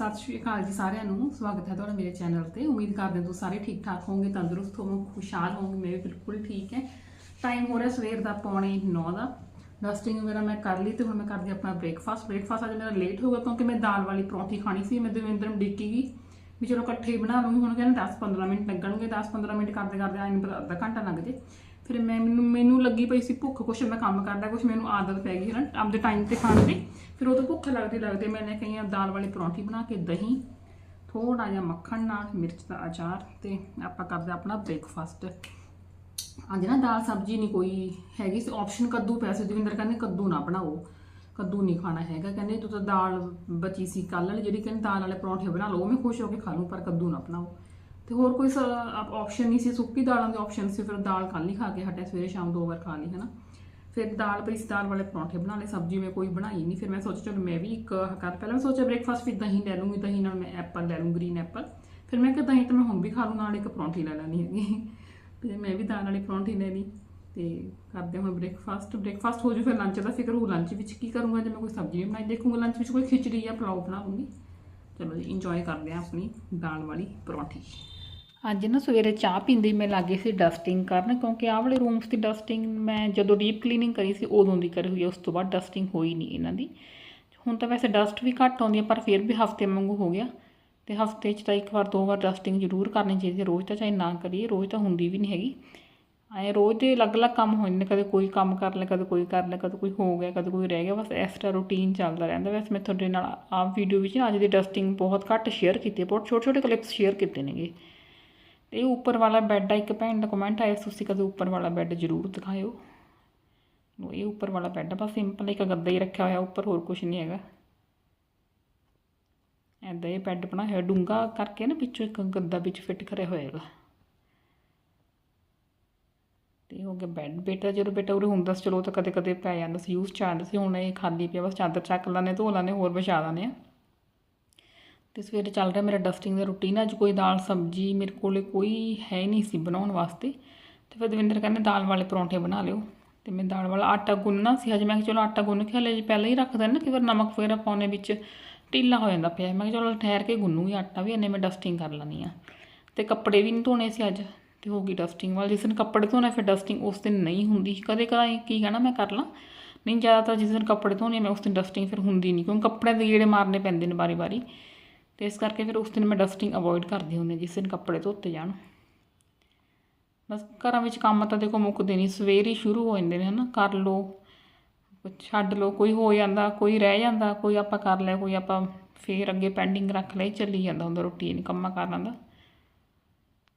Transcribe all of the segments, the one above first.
ਸਤਿ ਸ਼੍ਰੀ ਅਕਾਲ ਜੀ ਸਾਰਿਆਂ ਨੂੰ। ਸਵਾਗਤ ਹੈ ਤੁਹਾਡਾ ਮੇਰੇ ਚੈਨਲ ਤੇ। ਉਮੀਦ ਕਰਦੇ ਹਾਂ ਤੁਸੀਂ ਸਾਰੇ ਠੀਕ ਠਾਕ ਹੋਵੋਗੇ, ਤੰਦਰੁਸਤ ਹੋਵੋਗੇ, ਖੁਸ਼ਹਾਲ ਹੋਵੋਗੇ। ਮੈਂ ਵੀ ਬਿਲਕੁਲ ਠੀਕ ਹੈ। ਟਾਈਮ ਹੋ ਰਿਹਾ ਸਵੇਰ ਦਾ ਪੌਣੇ 9 ਦਾ। ਡਸਟਿੰਗ ਵਗੈਰਾ ਮੈਂ ਕਰ ਲਈ ਤੇ ਹੁਣ ਮੈਂ ਕਰਦੀ ਆਪਣਾ ਬ੍ਰੇਕਫਾਸਟ ਬ੍ਰੇਕਫਾਸਟ ਅੱਜ ਮੇਰਾ ਲੇਟ ਹੋ ਗਿਆ ਕਿਉਂਕਿ ਮੈਂ ਦਾਲ ਵਾਲੀ ਪਰੌਂਠੀ ਖਾਣੀ ਸੀ। ਮੈਂ ਦਵਿੰਦਰ ਨੂੰ ਡਿੱਕੀ ਗਈ ਵੀ ਚਲੋ ਇਕੱਠੇ ਹੀ ਬਣਾ ਲੂੰਗੀ ਹੁਣ ਕਹਿੰਦੇ 10-15 ਮਿੰਟ ਲੱਗਣਗੇ। 10-15 ਮਿੰਟ ਕਰਦੇ ਕਰਦੇ ਆਈ ਨੂੰ ਅੱਧਾ ਘੰਟਾ ਲੱਗ ਜੇ। ਫਿਰ ਮੈਂ ਮੈਨੂੰ ਮੈਨੂੰ ਲੱਗੀ ਪਈ ਸੀ ਭੁੱਖ। ਕੁਛ ਮੈਂ ਕੰਮ ਕਰਦਾ, ਕੁਛ ਮੈਨੂੰ ਆਦਤ ਪੈ ਗਈ ਹੈ ਨਾ, ਆਪਦੇ ਟਾਈਮ ਤੇ ਖਾਣ ਦੀ। ਫਿਰ ਉਦੋਂ ਭੁੱਖ ਲੱਗਦੀ ਲੱਗਦੀ ਮੈंने ਕਹੀਆਂ, ਦਾਲ ਵਾਲੀ ਪਰੌਂਠੀ ਬਣਾ ਕੇ ਦਹੀਂ ਥੋੜਾ ਜਿਹਾ ਮੱਖਣ ਨਾਲ, ਮਿਰਚ ਦਾ ਅਚਾਰ ਤੇ ਆਪਾਂ ਕਰਦੇ ਆਪਣਾ ਬ੍ਰੇਕਫਾਸਟ ਅੱਜ ਨਾ ਦਾਲ ਸਬਜ਼ੀ ਨਹੀਂ ਕੋਈ ਹੈਗੀ ਸੀ ਆਪਸ਼ਨ ਕੱਦੂ ਪੈਸੇ ਦਵਿੰਦਰ ਕਹਿੰਦੇ ਕੱਦੂ ਨਾ ਬਣਾਓ। ਕੱਦੂ ਨਹੀਂ ਖਾਣਾ ਹੈਗਾ, ਕਹਿੰਦੇ ਤੂੰ ਤਾਂ ਦਾਲ ਬਚੀ ਸੀ ਕੱਲ ਵਾਲੀ, ਜਿਹੜੀ ਕਹਿੰਦੇ ਦਾਲ ਵਾਲੇ ਪਰੌਂਠੇ ਬਣਾ ਲਓ ਮੈਂ ਖੁਸ਼ ਹੋ ਕੇ ਖਾ ਲੂੰ ਪਰ ਕੱਦੂ ਨਾ ਬਣਾਓ। ਤੇ ਹੋਰ ਕੋਈ ਆਪਸ਼ਨ ਨਹੀਂ ਸੀ ਸੁੱਕੀ ਦਾਲਾਂ ਦੇ ਆਪਸ਼ਨ ਸੀ, ਫਿਰ ਦਾਲ ਕੱਲ ਹੀ ਖਾ ਕੇ ਹਟਿਆ, ਸਵੇਰੇ ਸ਼ਾਮ ਦੋ ਵਾਰ ਖਾ ਲਈ ਹੈ ਨਾ ਫਿਰ ਦਾਲ ਪਈ ਸੀ, ਦਾਲ ਵਾਲੇ ਪਰੌਂਠੇ ਬਣਾ ਲਏ, ਸਬਜ਼ੀ ਮੈਂ ਕੋਈ ਬਣਾਈ ਨਹੀਂ ਫਿਰ ਮੈਂ ਸੋਚਿਆ ਚਲੋ ਮੈਂ ਵੀ ਇੱਕ ਕਰ, ਪਹਿਲਾਂ ਮੈਂ ਸੋਚਿਆ ਬ੍ਰੇਕਫਾਸਟ ਵੀ ਦਹੀਂ ਲੈ ਲੂੰਗੀ, ਦਹੀਂ ਨਾਲ ਮੈਂ ਐਪਲ ਲੈ ਲੂੰ ਗ੍ਰੀਨ ਐਪਲ ਫਿਰ ਮੈਂ ਕਿਹਾ ਦਹੀਂ ਤਾਂ ਮੈਂ ਹੁਣ ਵੀ ਖਾ ਲੂੰ, ਨਾਲ ਇੱਕ ਪਰੌਂਠੀ ਲੈ ਲੈਣੀ ਹੈਗੀ। ਤੇ ਮੈਂ ਵੀ ਦਾਲ ਵਾਲੀ ਪਰੌਂਠੀ ਲੈ ਲਈ ਤੇ ਕਰਦੇ ਹਾਂ ਹੁਣ ਬ੍ਰੇਕਫਾਸਟ ਬ੍ਰੇਕਫਾਸਟ ਹੋ ਜੂ ਫਿਰ ਲੰਚ ਦਾ ਫਿਕਰ ਹੋ ਲੰਚ ਵਿੱਚ ਕੀ ਕਰੂੰਗਾ, ਜੇ ਮੈਂ ਕੋਈ ਸਬਜ਼ੀ ਨਹੀਂ ਬਣਾਈ, ਦੇਖੂੰਗਾ ਲੰਚ ਵਿੱਚ ਕੋਈ ਖਿਚੜੀ ਜਾਂ ਪਲਾਓ ਬਣਾਉਂਗੀ। ਚਲੋ ਜੀ ਇੰਜੋਏ ਕਰਦੇ ਹਾਂ ਆਪਣੀ ਦਾਲ ਵਾਲੀ ਪਰੌਂਠੀ। ਅੱਜ ਨਾ ਸਵੇਰੇ ਚਾਹ ਪੀਂਦੀ ਮੈਂ ਲੱਗੇ ਸੀ ਡਸਟਿੰਗ ਕਰਨ, ਕਿਉਂਕਿ ਆਹ ਵਾਲੇ ਰੂਮਸ ਦੀ ਡਸਟਿੰਗ ਮੈਂ ਜਦੋਂ ਡੀਪ ਕਲੀਨਿੰਗ ਕਰੀ ਸੀ, ਉਦੋਂ ਦੀ ਕਰੀ ਹੋਈ ਹੈ ਉਸ ਤੋਂ ਬਾਅਦ ਡਸਟਿੰਗ ਹੋਈ ਨਹੀਂ ਇਹਨਾਂ ਦੀ। ਹੁਣ ਤਾਂ ਵੈਸੇ ਡਸਟ ਵੀ ਘੱਟ ਆਉਂਦੀ ਹੈ ਪਰ ਫਿਰ ਵੀ ਹਫ਼ਤੇ ਵਾਂਗੂ ਹੋ ਗਿਆ। ਤੇ ਹਫ਼ਤੇ 'ਚ ਤਾਂ ਇੱਕ ਵਾਰ, ਦੋ ਵਾਰ ਡਸਟਿੰਗ ਜ਼ਰੂਰ ਕਰਨੀ ਚਾਹੀਦੀ ਹੈ ਰੋਜ਼ ਤਾਂ ਚਾਹੇ ਨਾ ਕਰੀਏ, ਰੋਜ਼ ਤਾਂ ਹੁੰਦੀ ਵੀ ਨਹੀਂ ਹੈਗੀ। ਐ ਰੋਜ਼ ਦੇ ਅਲੱਗ-ਅਲੱਗ ਕੰਮ ਹੋ ਜਾਂਦੇ ਨੇ ਕਦੇ ਕੋਈ ਕੰਮ ਕਰ ਲੈ ਕਦੇ ਕੋਈ ਕਰ ਲੈ ਕਦੇ ਕੋਈ ਹੋ ਗਿਆ, ਕਦੇ ਕੋਈ ਰਹਿ ਗਿਆ, ਬਸ ਇਸ ਤਰ੍ਹਾਂ ਰੂਟੀਨ ਚੱਲਦਾ ਰਹਿੰਦਾ। ਵੈਸੇ ਮੈਂ ਤੁਹਾਡੇ ਨਾਲ ਆਪ ਵੀਡੀਓ ਵਿੱਚ ਅੱਜ ਦੀ ਡਸਟਿੰਗ ਬਹੁਤ ਘੱਟ ਸ਼ੇਅਰ ਕੀਤੀ ਹੈ ਬਹੁਤ ਛੋਟੇ-ਛੋਟੇ ਕਲਿੱਪਸ ਸ਼ੇਅਰ ਕੀਤੇ ਨੇਗੇ। ਤੇ ਉੱਪਰ ਵਾਲਾ ਬੈੱਡ ਆ, ਇੱਕ ਭੈਣ ਦਾ ਕਮੈਂਟ ਆਇਆ, ਤੁਸੀਂ ਕਦੇ ਉੱਪਰ ਵਾਲਾ ਬੈੱਡ ਜ਼ਰੂਰ ਦਿਖਾਇਓ। ਇਹ ਉੱਪਰ ਵਾਲਾ ਬੈੱਡ ਆ, ਬਸ ਸਿੰਪਲ ਇੱਕ ਗੱਦਾ ਹੀ ਰੱਖਿਆ ਹੋਇਆ, ਉੱਪਰ ਹੋਰ ਕੁਝ ਨਹੀਂ ਹੈਗਾ। ਐਦਾਂ ਇਹ ਬੈੱਡ ਬਣਾ ਹੋਇਆ ਡੂੰਗਾ ਕਰਕੇ ਨਾ ਵਿੱਚੋਂ ਇੱਕ ਗੱਦਾ ਵਿੱਚ ਫਿੱਟ ਕਰਿਆ ਹੋਏਗਾ ਤੇ ਹੋ ਗਿਆ ਬੈੱਡ ਬੇਟਾ ਜਦੋਂ ਬੇਟਾ ਉਰੇ ਹੁੰਦਾ ਸੀ, ਚਲੋ ਤਾਂ ਕਦੇ ਕਦੇ ਪੈ ਜਾਂਦਾ ਸੀ ਯੂਜ਼ ਚ ਆਉਂਦਾ ਸੀ, ਹੁਣ ਇਹ ਖਾਲੀ ਪਿਆ, ਬਸ ਚਾਦਰ ਚੱਕ ਲੈਂਦੇ, ਧੋ ਲੈਂਦੇ, ਹੋਰ ਵਿਛਾ ਦਿੰਦੇ ਆ। ਤੇ ਸਵੇਰੇ ਚੱਲ ਰਿਹਾ ਮੇਰਾ ਡਸਟਿੰਗ ਦਾ ਰੂਟੀਨ ਅੱਜ ਕੋਈ ਦਾਲ, ਸਬਜ਼ੀ ਮੇਰੇ ਕੋਲੇ ਕੋਈ ਹੈ ਨਹੀਂ ਸੀ ਬਣਾਉਣ ਵਾਸਤੇ। ਤੇ ਫਿਰ ਦਵਿੰਦਰ ਕਹਿੰਦੇ ਦਾਲ ਵਾਲੇ ਪਰੌਂਠੇ ਬਣਾ ਲਿਓ। ਤੇ ਮੈਂ ਦਾਲ ਵਾਲਾ ਆਟਾ ਗੁੰਨਣਾ ਸੀ ਅੱਜ ਮੈਂ ਕਿਹਾ ਚਲੋ ਆਟਾ ਗੁੰਨ ਕੇ ਹਲੇ ਜੀ ਪਹਿਲਾਂ ਹੀ ਰੱਖ ਦੇਣਾ ਕਿ ਫਿਰ ਨਮਕ ਵਗੈਰਾ ਪਾਉਣੇ ਵਿੱਚ ਢਿੱਲਾ ਹੋ ਜਾਂਦਾ ਪਿਆ। ਮੈਂ ਕਿਹਾ ਚਲੋ ਠਹਿਰ ਕੇ ਗੁੰਨੂਗੀ ਆਟਾ ਵੀ, ਇੰਨੇ ਮੈਂ ਡਸਟਿੰਗ ਕਰ ਲੈਣੀ ਆ ਤੇ ਕੱਪੜੇ ਵੀ ਨਹੀਂ ਧੋਣੇ ਸੀ ਅੱਜ, ਤੇ ਹੋ ਗਈ ਡਸਟਿੰਗ ਵਾਲ। ਜਿਸ ਦਿਨ ਕੱਪੜੇ ਧੋਣੇ, ਫਿਰ ਡਸਟਿੰਗ ਉਸ ਦਿਨ ਨਹੀਂ ਹੁੰਦੀ। ਕਦੇ ਕਦੇ ਕੀ ਕਹਿਣਾ ਮੈਂ ਕਰ ਲਾਂ। ਨਹੀਂ, ਜ਼ਿਆਦਾਤਰ ਜਿਸ ਦਿਨ ਕੱਪੜੇ ਧੋਣੇ ਮੈਂ ਉਸ ਦਿਨ ਡਸਟਿੰਗ ਫਿਰ ਹੁੰਦੀ ਨਹੀਂ ਕਿਉਂਕਿ ਕੱਪੜਿਆਂ ਦੇ ਗੇੜੇ ਮਾਰਨੇ ਪੈਂਦੇ ਨੇ ਵਾਰੀ ਵਾਰੀ ਤੇ ਇਸ ਕਰਕੇ ਫਿਰ ਉਸ ਦਿਨ ਮੈਂ ਡਸਟਿੰਗ ਅਵੋਇਡ ਕਰਦੀ ਹੁੰਦੀ ਜਿਸ ਦਿਨ ਕੱਪੜੇ ਧੋਤੇ ਜਾਣ। ਬਸ ਘਰਾਂ ਵਿੱਚ ਕੰਮ ਤਾਂ ਦੇਖੋ ਮੁੱਕਦੇ ਨਹੀਂ, ਸਵੇਰ ਹੀ ਸ਼ੁਰੂ ਹੋ ਜਾਂਦੇ ਨੇ, ਹਨਾ। ਕਰ ਲਓ, ਛੱਡ ਲਓ, ਕੋਈ ਹੋ ਜਾਂਦਾ, ਕੋਈ ਰਹਿ ਜਾਂਦਾ, ਕੋਈ ਆਪਾਂ ਕਰ ਲਿਆ, ਕੋਈ ਆਪਾਂ ਫੇਰ ਅੱਗੇ ਪੈਂਡਿੰਗ ਰੱਖ ਲਈ ਚੱਲੀ ਜਾਂਦਾ ਹੁੰਦਾ ਰੂਟੀਨ ਕੰਮਾਂ ਕਾਰਾਂ ਦਾ।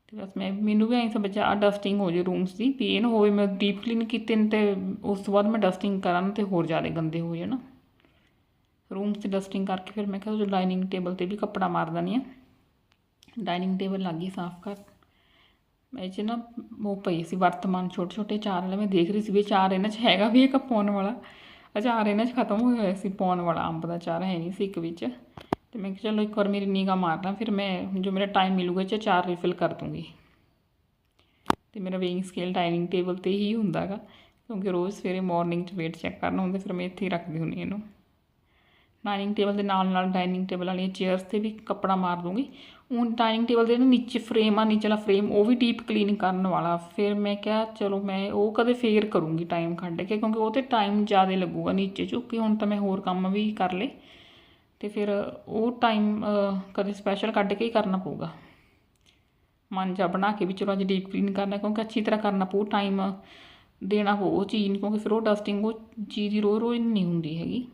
ਤੇ ਬਸ ਮੈਂ, ਮੈਨੂੰ ਵੀ ਐਂ ਸਭ ਬੱਚਾ ਡਸਟਿੰਗ ਹੋ ਜੇ ਰੂਮਸ ਦੀ, ਵੀ ਇਹ ਨਾ ਹੋਵੇ, ਮੈਂ ਡੀਪ ਕਲੀਨ ਕੀਤੇ ਨੇ ਤੇ ਉਸ ਤੋਂ ਬਾਅਦ ਮੈਂ ਡਸਟਿੰਗ ਕਰਾਂ ਤੇ ਹੋਰ ਜ਼ਿਆਦਾ ਗੰਦੇ ਹੋ ਜਾਣ। ਰੂਮ 'ਚ ਡਸਟਿੰਗ ਕਰਕੇ ਫਿਰ ਮੈਂ ਕਿਹਾ ਜੋ ਡਾਈਨਿੰਗ ਟੇਬਲ ਤੇ ਵੀ ਕੱਪੜਾ ਮਾਰ ਦਨੀ ਆ। ਡਾਈਨਿੰਗ ਟੇਬਲ ਲੱਗੀ ਸਾਫ਼ ਕਰ ਮੈਂ ਚ ਨਾ ਉਹ ਪਈ ਸੀ ਵਰਤਮਾਨ ਛੋਟੇ ਛੋਟੇ ਚਾਰ ਵਾਲੇ, ਮੈਂ ਦੇਖ ਰਹੀ ਸੀ ਵੀ ਚਾਰ ਇਹਨਾਂ 'ਚ ਹੈਗਾ ਵੀ ਇੱਕ ਪਾਉਣ ਵਾਲਾ। ਅਚਾਰ ਇਹਨਾਂ 'ਚ ਖਤਮ ਹੋਇਆ ਹੋਇਆ ਸੀ ਪਾਉਣ ਵਾਲਾ, ਅੰਬ ਦਾ ਚਾਰ ਹੈ ਨਹੀਂ ਸੀ ਇੱਕ ਵਿੱਚ। ਤੇ ਮੈਂ ਕਿਹਾ ਚਲੋ ਇੱਕ ਵਾਰ ਮੇਰੀ ਨਿਗਾਹ ਮਾਰਦਾ ਫਿਰ ਮੈਂ ਜੋ ਮੇਰਾ ਟਾਈਮ ਮਿਲੂਗਾ ਇਹ 'ਚ ਚਾਰ ਰੀਫਿਲ ਕਰ ਦੂੰਗੀ। ਤੇ ਮੇਰਾ ਵੇਇੰਗ ਸਕੇਲ ਡਾਈਨਿੰਗ ਟੇਬਲ ਤੇ ਹੀ ਹੁੰਦਾਗਾ ਕਿਉਂਕਿ ਰੋਜ਼ ਸਵੇਰੇ ਮਾਰਨਿੰਗ 'ਚ ਵੇਟ ਚੈੱਕ ਕਰਨਾ ਹੁੰਦਾ ਫਿਰ ਮੈਂ ਇੱਥੇ ਹੀ ਰੱਖਦੀ ਹੁੰਦੀ ਇਹਨੂੰ। ਡਾਈਨਿੰਗ ਟੇਬਲ ਦੇ ਨਾਲ ਨਾਲ ਡਾਈਨਿੰਗ ਟੇਬਲ ਵਾਲੀਆਂ ਚੇਅਰਸ ਤੇ ਵੀ ਕੱਪੜਾ ਮਾਰ ਦੂੰਗੀ। ਹੁਣ ਡਾਈਨਿੰਗ ਟੇਬਲ ਦੇ ਨੀਚੇ ਫਰੇਮ ਆ, ਨੀਚੇ ਵਾਲਾ ਫਰੇਮ, ਉਹ ਵੀ ਡੀਪ ਕਲੀਨਿੰਗ ਕਰਨ ਵਾਲਾ। ਫਿਰ ਮੈਂ ਕਿਹਾ, ਚਲੋ ਮੈਂ ਉਹ ਕਦੇ ਫੇਰ ਕਰੂੰਗੀ ਟਾਈਮ ਕੱਢ ਕੇ, ਕਿਉਂਕਿ ਉਹ ਤੇ ਟਾਈਮ ਜ਼ਿਆਦਾ ਲੱਗੂਗਾ ਨੀਚੇ ਝੁੱਕ ਹੁਣ ਤਾਂ ਮੈਂ ਹੋਰ ਕੰਮ ਵੀ ਕਰ ਲੇ ਤੇ ਫਿਰ ਉਹ ਟਾਈਮ ਕਦੇ ਸਪੈਸ਼ਲ ਕੱਢ ਕੇ ਹੀ ਕਰਨਾ ਪਊਗਾ। ਮਨ ਜਾ ਬਣਾ ਕੇ ਵੀ ਚਲੋ ਅੱਜ ਡੀਪ ਕਲੀਨ ਕਰਨਾ, ਕਿਉਂਕਿ ਅੱਛੀ ਤਰ੍ਹਾਂ ਕਰਨਾ ਪਊ, ਟਾਈਮ ਦੇਣਾ ਪਊ, ਉਹ ਚੀਜ਼ ਨੂੰ, ਕਿਉਂਕਿ ਫਿਰ ਉਹ ਡਸਟਿੰਗ, ਉਹ ਚੀਜ਼ ਦੀ ਰੋਜ਼ ਰੋਜ਼ ਨਹੀਂ ਹੁੰਦੀ ਹੈਗੀ।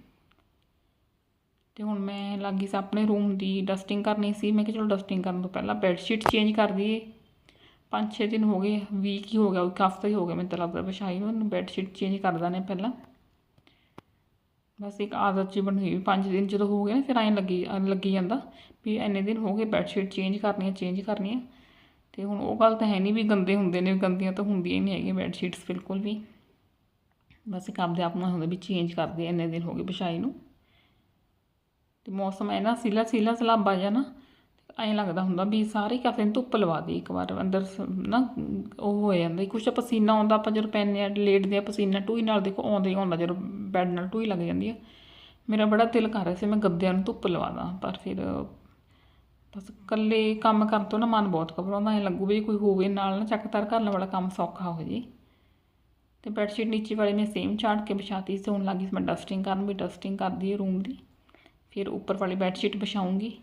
ਤੇ ਹੁਣ ਮੈਂ ਲੱਗੀ ਸੀ ਆਪਣੇ ਰੂਮ ਦੀ ਡਸਟਿੰਗ ਕਰਨੀ ਸੀ। ਮੈਂ ਕਿਹਾ ਚਲੋ ਡਸਟਿੰਗ ਕਰਨ ਤੋਂ ਪਹਿਲਾਂ ਬੈੱਡ ਸ਼ੀਟ ਚੇਂਜ ਕਰ ਦਈਏ। ਪੰਜ ਛੇ ਦਿਨ ਹੋ ਗਏ ਵੀਕ ਹੀ ਹੋ ਗਿਆ, ਇੱਕ ਹਫਤਾ ਹੀ ਹੋ ਗਿਆ ਮੈਨੂੰ ਤਾਂ ਲੱਗਦਾ ਵਿਛਾਈ ਨੂੰ ਬੈੱਡ ਸ਼ੀਟ ਚੇਂਜ ਕਰ ਦਾਨੇ ਪਹਿਲਾਂ। ਬਸ ਇੱਕ ਆਦਤ ਜੀ ਬਣ ਗਈ ਪੰਜ ਦਿਨ ਜਦੋਂ ਹੋ ਗਏ ਨਾ, ਫਿਰ ਐਂ ਲੱਗੀ ਲੱਗੀ ਜਾਂਦਾ ਵੀ ਇੰਨੇ ਦਿਨ ਹੋ ਗਏ ਬੈੱਡ ਸ਼ੀਟ ਚੇਂਜ ਕਰਨੀਆਂ ਚੇਂਜ ਕਰਨੀ ਕਰਨੀਆਂ ਤੇ ਹੁਣ ਉਹ ਗੱਲ ਤਾਂ ਹੈ ਨਹੀਂ ਵੀ ਗੰਦੇ ਹੁੰਦੇ ਨੇ, ਗੰਦੀਆਂ ਤਾਂ ਹੁੰਦੀਆਂ ਹੀ ਨਹੀਂ ਹੈਗੀਆਂ ਬੈੱਡ ਸ਼ੀਟਸ ਬਿਲਕੁਲ ਵੀ। ਬਸ ਇੱਕ ਆਪਦੇ ਆਪ ਨੂੰ ਹੁੰਦਾ ਵੀ ਚੇਂਜ ਕਰਦੇ ਇੰਨੇ ਦਿਨ ਹੋ ਗਏ ਵਿਛਾਈ ਨੂੰ। ਤੇ ਮੌਸਮ ਐਨਾ ਸੀਲਾ ਸੀਲਾ ਸਲਾਬਾ ਜਿਹਾ ਨਾ, ਐਂ ਲੱਗਦਾ ਹੁੰਦਾ ਵੀ ਸਾਰੇ ਕਾਫੇ ਨੂੰ ਧੁੱਪ ਲਵਾ ਦੇ ਇੱਕ ਵਾਰ, ਅੰਦਰ ਸ- ਨਾ ਉਹ ਹੋ ਜਾਂਦਾ ਕੁਛ ਪਸੀਨਾ ਆਉਂਦਾ ਆਪਾਂ ਜਦੋਂ ਪੈਂਦੇ ਆ ਲੇਟਦੇ ਆ ਪਸੀਨਾ ਟੂਈ ਨਾਲ ਦੇਖੋ ਆਉਂਦਾ ਹੀ ਆਉਂਦਾ ਜਦੋਂ ਬੈੱਡ ਨਾਲ ਟੂਈ ਲੱਗ ਜਾਂਦੀ ਆ। ਮੇਰਾ ਬੜਾ ਦਿਲ ਕਰ ਰਿਹਾ ਸੀ ਮੈਂ ਗੱਦਿਆਂ ਨੂੰ ਧੁੱਪ ਲਵਾ ਦਾਂ ਪਰ ਫਿਰ ਬਸ ਇਕੱਲੇ ਕੰਮ ਕਰਨ ਤੋਂ ਨਾ ਮਨ ਬਹੁਤ ਘਬਰਾਉਂਦਾ, ਐ ਲੱਗੂ ਵੀ ਕੋਈ ਹੋਵੇ ਨਾਲ ਨਾ ਚੱਕ ਤਰ ਕਰਨ ਵਾਲਾ ਕੰਮ ਸੌਖਾ ਹੋ ਜੇ। ਤੇ ਬੈੱਡ ਸ਼ੀਟ ਨੀਚੇ ਵਾਲੀ ਮੈਂ ਸੇਮ ਝਾੜ ਕੇ ਵਿਛਾਤੀ, ਸੌਣ ਲੱਗੀ ਸੀ ਮੈਂ ਡਸਟਿੰਗ ਕਰਨ, ਵੀ ਡਸਟਿੰਗ ਕਰਦੀ ਹੈ ਰੂਮ ਦੀ। ਫਿਰ ਉੱਪਰ ਵਾਲੀ ਬੈੱਡਸ਼ੀਟ ਵਿਛਾਉਂਗੀ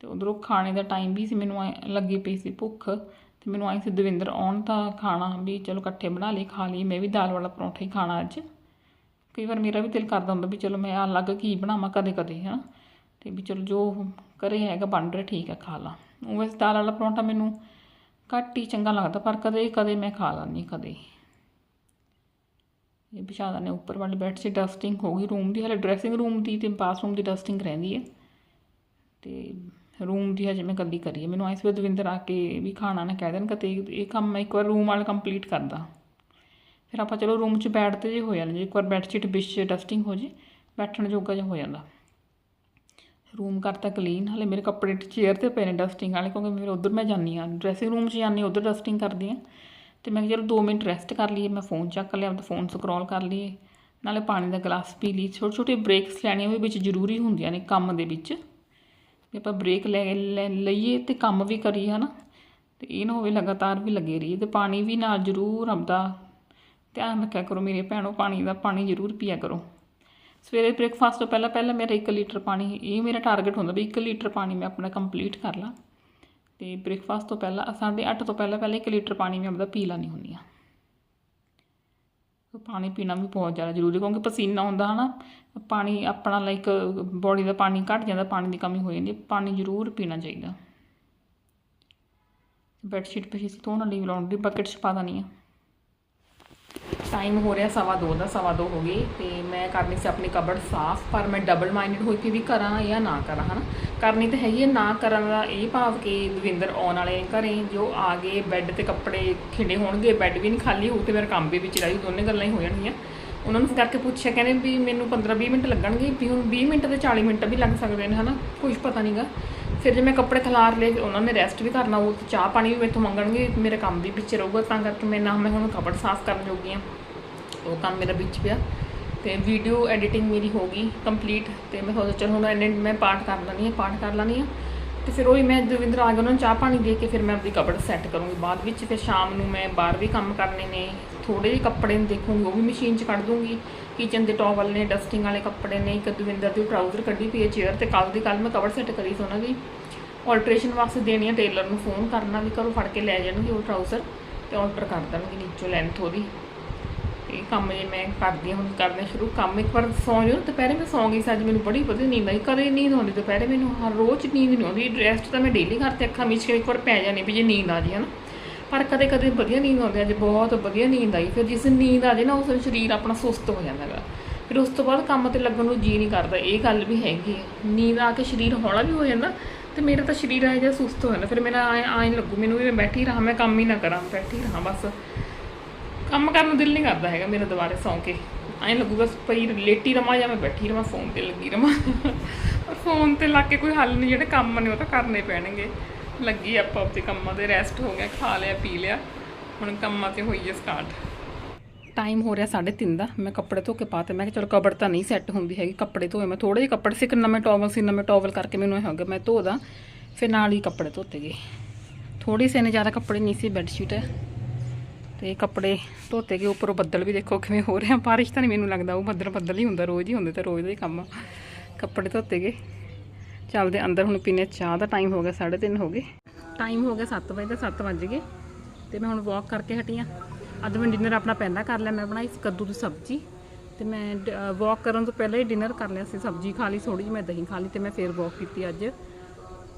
ਤੇ ਉਧਰੋਂ ਖਾਣੇ ਦਾ ਟਾਈਮ ਵੀ ਸੀ, ਮੈਨੂੰ ਐਂ ਲੱਗੀ ਪਈ ਸੀ ਭੁੱਖ ਤੇ ਮੈਨੂੰ ਆਈ ਸੀ, ਦਵਿੰਦਰ ਆਉਣ ਤਾਂ ਖਾਣਾ ਵੀ ਚਲੋ ਇਕੱਠੇ ਬਣਾ ਲਈ ਖਾ ਲਈ ਮੈਂ ਵੀ ਦਾਲ ਵਾਲਾ ਪਰੌਂਠਾ ਹੀ ਖਾਣਾ ਅੱਜ। ਕਈ ਵਾਰ ਮੇਰਾ ਵੀ ਦਿਲ ਕਰਦਾ ਹੁੰਦਾ ਵੀ ਚਲੋ ਮੈਂ ਅਲੱਗ ਕੀ ਬਣਾਵਾਂ ਕਦੇ ਕਦੇ ਹਾਂ ਤੇ ਵੀ ਚਲੋ ਜੋ ਕਰੇ ਹੈਗਾ ਬਣ ਰਿਹਾ ਠੀਕ ਹੈ ਖਾ ਲਾਂ। ਉਹ ਵੈਸੇ ਦਾਲ ਵਾਲਾ ਪਰੌਂਠਾ ਮੈਨੂੰ ਘੱਟ ਹੀ ਚੰਗਾ ਲੱਗਦਾ, ਪਰ ਕਦੇ ਕਦੇ ਮੈਂ ਖਾ ਲੈਂਦੀ ਕਦੇ। ਇਹ ਵਿਛਾ ਨੇ ਉੱਪਰ ਵਾਲੀ ਬੈੱਡ 'ਚ ਡਸਟਿੰਗ ਹੋ ਗਈ ਰੂਮ ਦੀ, ਹਲੇ ਡਰੈਸਿੰਗ ਰੂਮ ਦੀ ਤੇ ਬਾਥਰੂਮ ਦੀ ਡਸਟਿੰਗ ਰਹਿੰਦੀ ਹੈ। ਤੇ ਰੂਮ ਦੀ ਹਜੇ ਮੈਂ ਕੱਲੀ ਕਰੀ ਹੈ। ਮੈਨੂੰ ਆਇਸ ਵੀ ਦਵਿੰਦਰ ਆ ਕੇ ਵੀ ਖਾਣਾ ਨਾ ਕਹਿ ਦੇਣ ਕਿ ਇਹ ਕੰਮ ਮੈਂ ਇੱਕ ਵਾਰ ਰੂਮ ਵਾਲਾ ਕੰਪਲੀਟ ਕਰਦਾ। ਫਿਰ ਆਪਾਂ ਚਲੋ ਰੂਮ 'ਚ ਬੈਠਦੇ ਜੇ ਹੋ ਜਾਂਦੇ, ਜੇ ਇੱਕ ਵਾਰ ਬੈੱਡ ਸ਼ੀਟ ਵਿਛ ਡਸਟਿੰਗ ਹੋ ਜੇ, ਬੈਠਣ ਜੋਗਾ ਜਿਹਾ ਹੋ ਜਾਂਦਾ। ਰੂਮ ਕਰਤਾ ਕਲੀਨ ਹਲੇ ਮੇਰੇ ਕੱਪੜੇ ਚੇਅਰ ਤੇ ਪਏ ਨੇ ਡਸਟਿੰਗ ਵਾਲੇ, ਕਿਉਂਕਿ ਫਿਰ ਉਧਰ ਮੈਂ ਜਾਂਦੀ ਆ ਡਰੈਸਿੰਗ ਰੂਮ 'ਚ ਜਾਂਦੀ ਉਧਰ ਡਸਟਿੰਗ ਕਰਦੀ ਆ ਤੇ ਮੈਂ ਕਿਹਾ ਚਲੋ 2 ਮਿੰਟ ਰੈਸਟ ਕਰ ਲਈਏ, ਮੈਂ ਫੋਨ ਚੱਕ ਲਿਆ, ਆਪਦਾ ਫੋਨ ਸਕਰੋਲ ਕਰ ਲਈਏ। ਨਾਲੇ ਪਾਣੀ ਦਾ ਗਲਾਸ ਪੀ ਲਈ ਛੋਟੇ ਛੋਟੇ ਬ੍ਰੇਕਸ ਲੈਣੀਆਂ ਵੀ ਵਿੱਚ ਜ਼ਰੂਰੀ ਹੁੰਦੀਆਂ ਨੇ ਕੰਮ ਦੇ ਵਿੱਚ। ਵੀ ਆਪਾਂ ਬ੍ਰੇਕ ਲੈ, ਲੈ- ਲਈਏ ਤੇ ਕੰਮ ਵੀ ਕਰੀਏ, ਹਨਾ? ਤੇ ਇਹ ਨਾ ਹੋਵੇ ਲਗਾਤਾਰ ਵੀ ਲੱਗੇ ਰਹੀਏ ਤੇ ਪਾਣੀ ਵੀ ਨਾਲ ਜ਼ਰੂਰ ਆਪਦਾ ਧਿਆਨ ਰੱਖਿਆ ਕਰੋ ਮੇਰੇ ਭੈਣੋ, ਪਾਣੀ ਦਾ ਪਾਣੀ ਜ਼ਰੂਰ ਪੀਆ ਕਰੋ। ਸਵੇਰੇ ਬ੍ਰੇਕਫਾਸਟ ਤੋਂ ਪਹਿਲਾਂ ਪਹਿਲਾਂ ਮੇਰਾ 1 ਲੀਟਰ ਪਾਣੀ, ਇਹ ਮੇਰਾ ਟਾਰਗੇਟ ਹੁੰਦਾ ਵੀ 1 ਲੀਟਰ ਪਾਣੀ ਮੈਂ ਆਪਣਾ ਕੰਪਲੀਟ ਕਰ ਲਾਂ। ਤੇ ਬ੍ਰੇਕਫਾਸਟ ਤੋਂ ਪਹਿਲਾਂ ਸਾਢੇ ਅੱਠ ਤੋਂ ਪਹਿਲਾਂ ਪਹਿਲਾਂ 1 ਲੀਟਰ ਪਾਣੀ ਮੈਂ ਆਪਦਾ ਪੀ ਲੈਣੀ ਹੁੰਦੀ ਆ ਪਾਣੀ ਪੀਣਾ ਵੀ ਬਹੁਤ ਜ਼ਿਆਦਾ ਜ਼ਰੂਰੀ ਕਿਉਂਕਿ ਪਸੀਨਾ ਹੁੰਦਾ ਹਨਾ। ਪਾਣੀ ਆਪਣਾ ਲਾਈਕ ਬੋਡੀ ਦਾ ਪਾਣੀ ਘਟ ਜਾਂਦਾ, ਪਾਣੀ ਦੀ ਕਮੀ ਹੋ ਜਾਂਦੀ ਪਾਣੀ ਜ਼ਰੂਰ ਪੀਣਾ ਚਾਹੀਦਾ। ਬੈੱਡਸ਼ੀਟ ਸ਼ੀਟ ਸੀ ਧੋਣ ਲਈ ਲਾਉਂਡਰੀ ਬਕਟ 'ਚ ਪਾ ਦੇਣੀ ਆ। ਟਾਈਮ ਹੋ ਰਿਹਾ ਸਵਾ ਦੋ ਦਾ, ਸਵਾ ਦੋ ਹੋ ਗਈ ਤੇ ਮੈਂ ਕਰਨੀ ਸੀ ਆਪਣੀ ਕਬੜ ਸਾਫ਼, ਪਰ ਮੈਂ ਡਬਲ ਮਾਈਂਡਡ ਹੋਈ ਕਿ ਵੀ ਕਰਾਂ ਜਾਂ ਨਾ ਕਰਾਂ, ਹਨਾ। ਕਰਨੀ ਤਾਂ ਹੈਗੀ ਹੈ ਨਾ ਕਰਨ ਦਾ ਇਹ ਭਾਵ ਕਿ ਦਵਿੰਦਰ ਆਉਣ ਵਾਲੇ ਘਰੇ ਜੋ ਆ ਗਏ ਬੈੱਡ ਤੇ ਕੱਪੜੇ ਖਿੰਡੇ ਹੋਣਗੇ ਬੈੱਡ ਵੀ ਨਹੀਂ ਖਾਲੀ ਹੋਊ ਤੇ ਮੇਰਾ ਕੰਮ ਵੀ ਵਿੱਚ ਰਹੀ ਦੋਨੇ ਗੱਲਾਂ ਹੀ ਹੋ ਜਾਣਗੀਆਂ। ਉਹਨਾਂ ਨੂੰ ਕਰਕੇ ਪੁੱਛਿਆ, ਕਹਿੰਦੇ ਵੀ ਮੈਨੂੰ 15-20 ਮਿੰਟ ਲੱਗਣਗੇ, ਵੀ ਹੁਣ 20 ਮਿੰਟ ਤੇ 40 ਮਿੰਟ ਵੀ ਲੱਗ ਸਕਦੇ ਨੇ, ਹਨਾ? ਕੁਝ ਪਤਾ ਨਹੀਂਗਾ ਫਿਰ ਜੇ ਮੈਂ ਕੱਪੜੇ ਖਿਲਾਰ ਲਏ ਉਹਨਾਂ ਨੇ ਰੈਸਟ ਵੀ ਕਰਨਾ, ਉਹ ਚਾਹ ਪਾਣੀ ਵੀ ਮੈਥੋਂ ਮੰਗਣਗੇ, ਮੇਰਾ ਕੰਮ ਵੀ ਵਿੱਚ ਰਹੂਗਾ, ਤਾਂ ਕਰਕੇ ਮੈਂ ਨਾ, ਮੈਂ ਹੁਣ ਕਬੜ ਸਾਫ਼ ਕਰਨ ਜੋਗੀ ਹਾਂ ਉਹ ਕੰਮ ਮੇਰਾ ਵਿੱਚ ਪਿਆ। ਤੇ ਵੀਡੀਓ ਐਡੀਟਿੰਗ ਮੇਰੀ ਹੋ ਗਈ ਕੰਪਲੀਟ ਤੇ ਮੈਂ ਸੋਚਿਆ ਚਲ ਹੁਣ ਇਹਨੇ ਮੈਂ ਪਾਠ ਕਰ ਲੈਣੀ ਹੈ, ਪਾਠ ਕਰ ਲੈਣੀ ਹੈ। ਤੇ ਫਿਰ ਉਹੀ ਮੈਂ ਦਵਿੰਦਰ ਆ ਗਿਆ ਉਹਨਾਂ ਨੂੰ ਚਾਹ ਪਾਣੀ ਦੇ ਕੇ ਫਿਰ ਮੈਂ ਆਪਣੀ ਕਬੜ ਸੈੱਟ ਕਰੂੰਗੀ ਬਾਅਦ ਵਿੱਚ। ਫਿਰ ਸ਼ਾਮ ਨੂੰ ਮੈਂ ਬਾਹਰ ਵੀ ਕੰਮ ਕਰਨੇ ਨੇ ਥੋੜੇ ਜਿਹੇ ਕੱਪੜੇ ਨੂੰ ਦੇਖੂੰਗੀ, ਉਹ ਵੀ ਮਸ਼ੀਨ 'ਚ ਕੱਢ ਦੂੰਗੀ। ਕਿਚਨ ਦੇ ਟਾਵਲ ਨੇ ਡਸਟਿੰਗ ਵਾਲੇ ਕੱਪੜੇ ਨੇ, ਇੱਕ ਦਵਿੰਦਰ ਦੀ ਟਰਾਊਜ਼ਰ ਕੱਢੀ ਪਈ ਹੈ ਚੇਅਰ ਤੇ ਕੱਲ ਦੀ ਕੱਲ ਮੈਂ ਕਵਰ ਸੈੱਟ ਕਰੀ ਸੀ ਉਹਨਾਂ ਦੀ। ਆਲਟਰੇਸ਼ਨ ਵਾਸਤੇ ਦੇਣੀ ਹੈ ਟੇਲਰ ਨੂੰ ਫੋਨ ਕਰਨਾ ਵੀ ਘਰੋਂ ਫੜ ਕੇ ਲੈ ਜਾਣਗੇ ਉਹ ਟਰਾਊਜ਼ਰ ਤੇ ਆਲਟਰ ਕਰ ਦੇਣਗੇ ਨੀਚੋਂ ਲੈਂਥ ਉਹਦੀ। ਇਹ ਕੰਮ ਜੇ ਮੈਂ ਕਰਦੀ ਹਾਂ, ਹੁਣ ਕਰਨੇ ਸ਼ੁਰੂ, ਕੰਮ ਇੱਕ ਵਾਰ ਸੌਂ ਜਾਓ, ਦੁਪਹਿਰੇ ਮੈਂ ਸੌਂ ਗਈ ਸੀ, ਅੱਜ ਮੈਨੂੰ ਬੜੀ ਵਧੀਆ ਨੀਂਦ ਆਈ, ਕਦੇ ਨੀਂਦ ਆਉਂਦੀ ਦੁਪਹਿਰੇ ਮੈਨੂੰ, ਹਰ ਰੋਜ਼ ਨੀਂਦ ਨਹੀਂ ਆਉਂਦੀ ਰੈਸਟ ਤਾਂ ਮੈਂ ਡੇਲੀ ਕਰਤੇ ਅੱਖਾਂ ਵਿੱਚ ਕੇ ਇੱਕ ਵਾਰ ਪੈ ਜਾਣੀ ਵੀ ਜੇ ਨੀਂਦ ਆ ਜੀ, ਹਨਾ। ਪਰ ਕਦੇ ਕਦੇ ਵਧੀਆ ਨੀਂਦ ਆਉਂਦੀ ਅੱਜ ਬਹੁਤ ਵਧੀਆ ਨੀਂਦ ਆਈ, ਫਿਰ ਜਿਸ ਦਿਨ ਨੀਂਦ ਆ ਜੇ ਨਾ, ਉਸ ਦਿਨ ਸਰੀਰ ਆਪਣਾ ਸੁਸਤ ਹੋ ਜਾਂਦਾ ਹੈਗਾ ਫਿਰ ਉਸ ਤੋਂ ਬਾਅਦ ਕੰਮ ਤੇ ਲੱਗਣ ਨੂੰ ਜੀ ਨਹੀਂ ਕਰਦਾ, ਇਹ ਗੱਲ ਵੀ ਹੈਗੀ ਹੈ ਨੀਂਦ ਆ ਕੇ ਸਰੀਰ ਹੌਲਾ ਵੀ ਹੋ ਜਾਂਦਾ, ਤੇ ਮੇਰਾ ਤਾਂ ਸਰੀਰ ਆ ਜਿਹਾ ਸੁਸਤ ਹੋ ਜਾਂਦਾ, ਫਿਰ ਮੇਰਾ ਐਂ ਐਂ ਲੱਗੂ ਮੈਨੂੰ ਵੀ ਮੈਂ ਬੈਠੀ ਰਹਾਂ, ਮੈਂ ਕੰਮ ਹੀ ਨਾ ਕਰਾਂ, ਬੈਠੀ ਰਹਾਂ ਬਸ। ਕੰਮ ਕਰਨ ਨੂੰ ਦਿਲ ਨਹੀਂ ਕਰਦਾ ਹੈਗਾ ਮੇਰਾ ਦੁਬਾਰੇ ਸੌਂ ਕੇ। ਐਂ ਲੱਗੂਗਾ ਪਈ ਲੇਟੀ ਰਵਾਂ ਜਾਂ ਮੈਂ ਬੈਠੀ ਰਵਾਂ ਫੋਨ ਤੇ ਲੱਗੀ ਰਵਾਂ। ਪਰ ਫੋਨ ਤੇ ਲੱਗ ਕੇ ਕੋਈ ਹੱਲ ਨਹੀਂ, ਜਿਹੜੇ ਕੰਮ ਨੇ ਉਹ ਤਾਂ ਕਰਨੇ ਪੈਣਗੇ। ਲੱਗੀ ਆਪਾਂ ਆਪਦੇ ਕੰਮਾਂ ਤੇ ਰੈਸਟ ਹੋ ਗਿਆ, ਖਾ ਲਿਆ, ਪੀ ਲਿਆ। ਹੁਣ ਕੰਮਾਂ ਤੇ ਹੋਈ ਹੈ ਸਟਾਰਟ ਟਾਈਮ ਹੋ ਰਿਹਾ 3:30 ਦਾ, ਮੈਂ ਕੱਪੜੇ ਧੋ ਕੇ ਪਾਤੇ ਮੈਂ ਕਿਹਾ ਚਲੋ ਕਬੜ ਤਾਂ ਨਹੀਂ ਸੈੱਟ ਹੁੰਦੀ ਹੈਗੀ, ਕੱਪੜੇ ਧੋਏ। ਮੈਂ ਥੋੜੇ ਜਿਹੇ ਕੱਪੜੇ ਸੀ ਕਿ ਨਵੇਂ ਟਾਵਲ ਸੀ, ਨਵੇਂ ਟਾਵਲ ਕਰਕੇ ਮੈਨੂੰ ਇਹ ਹੋ ਗਿਆ, ਮੈਂ ਧੋਦਾ, ਫਿਰ ਨਾਲ ਹੀ ਕੱਪੜੇ ਧੋਤੇ ਗਏ। ਥੋੜੀ ਸੇ ਨੇ, ਜ਼ਿਆਦਾ ਕੱਪੜੇ ਨਹੀਂ ਸੀ ਬੈੱਡ ਸ਼ੀਟ ਹੈ ਤੇ ਕੱਪੜੇ ਧੋਤੇ ਗਏ, ਉੱਪਰੋਂ ਬੱਦਲ ਵੀ ਦੇਖੋ ਕਿਵੇਂ ਹੋ ਰਿਹਾ। ਬਾਰਿਸ਼ ਤਾਂ ਨਹੀਂ ਮੈਨੂੰ ਲੱਗਦਾ, ਉਹ ਬੱਦਲ ਬੱਦਲ ਹੀ ਹੁੰਦਾ, ਰੋਜ਼ ਹੀ ਹੁੰਦੇ ਤੇ ਰੋਜ਼ ਦਾ ਹੀ ਕੰਮ ਆ। ਕੱਪੜੇ ਧੋਤੇ ਗਏ। ਚੱਲਦੇ ਅੰਦਰ, ਹੁਣ ਪੀਨੇ ਚਾਹ ਦਾ ਟਾਈਮ ਹੋ ਗਿਆ 3:30 ਹੋ ਗਏ। ਟਾਈਮ ਹੋ ਗਿਆ 7 ਵਜੇ ਦਾ 7 ਵੱਜ ਗਏ। ਤੇ ਮੈਂ ਹੁਣ ਵਾਕ ਕਰਕੇ ਹਟੀ ਆ। ਅੱਜ ਮੈਂ ਡਿਨਰ ਆਪਣਾ ਪਹਿਲਾਂ ਕਰ ਲਿਆ, ਮੈਂ ਬਣਾਈ ਸੀ ਕੱਦੂ ਦੀ ਸਬਜ਼ੀ। ਤੇ ਮੈਂ ਵਾਕ ਕਰਨ ਤੋਂ ਪਹਿਲਾਂ ਹੀ ਡਿਨਰ ਕਰ ਲਿਆ ਸੀ, ਸਬਜ਼ੀ ਖਾ ਲਈ ਥੋੜੀ ਜਿਹੀ, ਮੈਂ ਦਹੀਂ ਖਾ ਲਈ ਤੇ ਮੈਂ ਫੇਰ ਵਾਕ ਕੀਤੀ ਅੱਜ।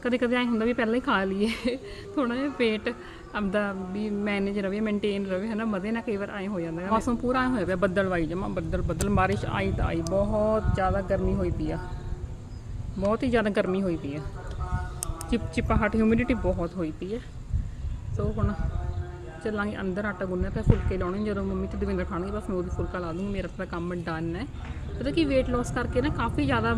ਕਦੇ ਕਦੇ ਐ ਹੁੰਦਾ ਵੀ ਪਹਿਲਾਂ ਹੀ ਖਾ ਲਈਏ। ਥੋੜਾ ਜਿਹਾ ਪੇਟ ਆਪਦਾ ਵੀ ਮੈਨੇਜ ਰਵੇ ਮੇਨਟੇਨ ਰਵੇ ਹੈ ਨਾ ਮਜ਼ੇ ਨਾਲ ਕਈ ਵਾਰ ਐ ਹੋ ਜਾਂਦਾ ਹੈ। ਮੌਸਮ ਪੂਰਾ ਐਂ ਹੋਇਆ ਪਿਆ, ਬੱਦਲ ਵਾਈ ਜਮਾ, ਬੱਦਲ ਬੱਦਲ, ਬਾਰਿਸ਼ ਆਈ ਤਾਂ ਆਈ, ਬਹੁਤ ਜ਼ਿਆਦਾ ਗਰਮੀ ਹੋਈ ਪਈ ਆ। ਬਹੁਤ ਹੀ ਜ਼ਿਆਦਾ ਗਰਮੀ ਹੋਈ ਪਈ ਆ। ਚਿਪ ਚਿਪਾਹਟ ਹਿਊਮਿਡਿਟੀ ਬਹੁਤ ਹੋਈ ਪਈ ਹੈ ਸੋ ਹੁਣ ਚੱਲਾਂਗੇ ਅੰਦਰ, ਆਟਾ ਗੁੰਨਿਆ ਪਿਆ, ਫੁਲਕੇ ਲਾਉਣੇ ਜਦੋਂ ਮੰਮੀ ਤੇ ਦਵਿੰਦਰ ਖਾਣਗੇ, ਬਸ ਮੈਂ ਉਹਦੀ ਫੁਲਕਾ ਲਾ ਦੂੰਗੀ, ਮੇਰਾ ਤਾਂ ਕੰਮ ਡਨ ਹੈ। ਪਤਾ ਕਿ weight loss ਕਰਕੇ ਨਾ ਕਾਫੀ ਜ਼ਿਆਦਾ,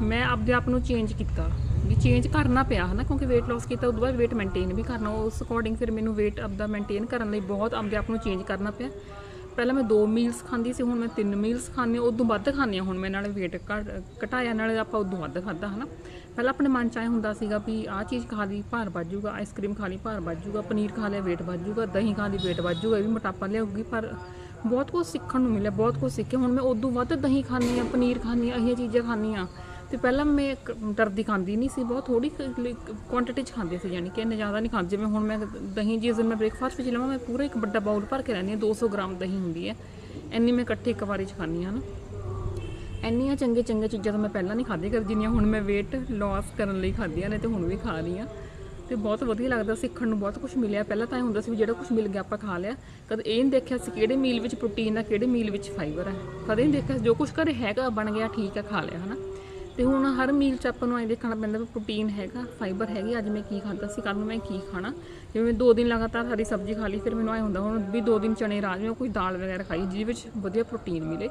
ਮੈਂ ਆਪਦੇ ਆਪ ਨੂੰ ਚੇਂਜ ਕੀਤਾ। ਵੀ ਚੇਂਜ ਕਰਨਾ ਪਿਆ ਹਨਾ, ਕਿਉਂਕਿ weight loss ਕੀਤਾ ਉਦੋਂ ਬਾਅਦ weight maintain ਵੀ ਕਰਨਾ, ਉਸ ਅਕੋਰਡਿੰਗ ਫਿਰ ਮੈਨੂੰ weight ਆਪਦਾ ਮੇਨਟੇਨ ਕਰਨ ਲਈ ਬਹੁਤ ਆਪਦੇ ਆਪ ਨੂੰ ਚੇਂਜ ਕਰਨਾ ਪਿਆ। ਪਹਿਲਾਂ ਮੈਂ ਦੋ ਮੀਲਸ ਖਾਂਦੀ ਸੀ, ਹੁਣ ਮੈਂ ਤਿੰਨ ਮੀਲਸ ਖਾਂਦੀ ਹਾਂ ਉਦੋਂ ਵੱਧ ਖਾਂਦੀ ਹਾਂ, ਹੁਣ ਮੈਂ ਨਾਲੇ weight ਘਟਾਇਆ, ਨਾਲੇ ਆਪਾਂ ਉਦੋਂ ਵੱਧ ਖਾਦਾ ਹਨਾ। ਪਹਿਲਾਂ ਆਪਣੇ ਮਨ ਚ ਆਏ ਹੁੰਦਾ ਸੀਗਾ ਵੀ ਆਹ ਚੀਜ਼ ਖਾ ਲਈ, ਭਾਰ ਵੱਧ ਜਾਊਗਾ ਆਈਸਕ੍ਰੀਮ ਖਾ ਲਈ, ਭਾਰ ਵੱਧ ਜਾਊਗਾ, ਪਨੀਰ ਖਾ ਲਿਆ, weight ਵੱਧ ਜਾਊਗਾ, ਦਹੀਂ ਖਾ ਲਈ, weight ਵੱਧ ਜਾਊਗਾ, ਇਹ ਵੀ ਮੋਟਾਪਾ ਲਿਆਊਗੀ, ਪਰ ਬਹੁਤ ਕੁਝ ਸਿੱਖਣ ਨੂੰ ਮਿਲਿਆ, ਬਹੁਤ ਕੁਝ ਸਿੱਖਿਆ। ਹੁਣ ਮੈਂ ਉਦੋਂ ਵੱਧ ਦਹੀਂ ਖਾਂਦੀ ਆ ਪਨੀਰ ਖਾਂਦੀ ਆ ਇਹੀਆਂ ਚੀਜ਼ਾਂ ਖਾਂਦੀ ਆ ਤੇ ਪਹਿਲਾਂ ਮੈਂ ਇੱਕ ਡਰਦੀ ਖਾਂਦੀ ਨਹੀਂ ਸੀ ਬਹੁਤ ਥੋੜੀ ਕੁਆਂਟੀਟੀ ਚ ਖਾਂਦੀ ਸੀ ਯਾਨੀ ਕਿ ਇੰਨੇ ਜ਼ਿਆਦਾ ਨਹੀਂ ਖਾਂਦੀ। ਜਿਵੇਂ ਹੁਣ ਮੈਂ ਦਹੀਂ ਜੇ ਦਿਨ ਮੈਂ ਬ੍ਰੇਕਫਾਸਟ ਵਿੱਚ ਲਵਾਂ ਮੈਂ ਪੂਰਾ ਇੱਕ ਵੱਡਾ ਬਾਉਲ ਭਰ ਕੇ ਲੈਂਦੀ ਹਾਂ 200 ਗ੍ਰਾਮ ਦਹੀਂ ਹੁੰਦੀ ਹੈ। ਇੰਨੀ ਮੈਂ ਇਕੱਠੀ ਇੱਕ ਵਾਰੀ ਚ ਖਾਂਦੀ ਹਾਂ ਨਾ। ਇੰਨੀਆਂ ਚੰਗੇ ਚੰਗੇ ਚੀਜ਼ਾਂ ਤਾਂ ਮੈਂ ਪਹਿਲਾਂ ਨਹੀਂ ਖਾਧੀ ਕਰ ਜਿੰਨੀਆਂ ਹੁਣ ਮੈਂ weight loss ਕਰਨ ਲਈ ਖਾਧੀਆਂ ਨੇ ਤੇ ਹੁਣ ਵੀ ਖਾ ਰਹੀ ਹਾਂ। ਤੇ ਬਹੁਤ ਵਧੀਆ ਲੱਗਦਾ ਸਿੱਖਣ ਨੂੰ ਬਹੁਤ ਕੁਝ ਮਿਲਿਆ। ਪਹਿਲਾਂ ਤਾਂ ਇਹ ਹੁੰਦਾ ਸੀ ਵੀ ਜਿਹੜਾ ਕੁਝ ਮਿਲ ਗਿਆ ਆਪਾਂ ਖਾ ਲਿਆ। ਕਦੇ ਇਹ ਨਹੀਂ ਦੇਖਿਆ ਸੀ ਕਿਹੜੇ ਮੀਲ ਵਿੱਚ ਪ੍ਰੋਟੀਨ ਹੈ ਕਿਹੜੇ ਮੀਲ ਵਿੱਚ ਫਾਈਬਰ ਹੈ ਕਦੇ ਨਹੀਂ ਦੇਖਿਆ ਸੀ, ਜੋ ਕੁਝ ਘਰੇ ਹੈਗਾ ਬਣ ਗਿਆ ਠੀਕ ਹੈ ਖਾ ਲਿਆ ਹਨਾ। ਤੇ ਹੁਣ ਹਰ ਮੀਲ 'ਚ ਆਪਾਂ ਨੂੰ ਐਂ ਦੇਖਣਾ ਪੈਂਦਾ ਵੀ ਪ੍ਰੋਟੀਨ ਹੈਗਾ ਫਾਈਬਰ ਹੈਗੀ, ਅੱਜ ਮੈਂ ਕੀ ਖਾਧਾ ਸੀ ਕੱਲ ਨੂੰ ਮੈਂ ਕੀ ਖਾਣਾ। ਜਿਵੇਂ ਮੈਂ ਦੋ ਦਿਨ ਲਗਾਤਾਰ ਹਰੀ ਸਬਜ਼ੀ ਖਾ ਲਈ, ਫਿਰ ਮੈਨੂੰ ਐਂ ਹੁੰਦਾ ਹੁਣ ਵੀ ਦੋ ਦਿਨ ਚਣੇ ਰਾਜਮੇ ਕੋਈ ਦਾਲ ਵਗੈਰਾ ਖਾਈ, ਜਿਹਦੇ ਵਿੱਚ ਵਧੀਆ ਪ੍ਰੋਟੀਨ ਮਿਲੇ।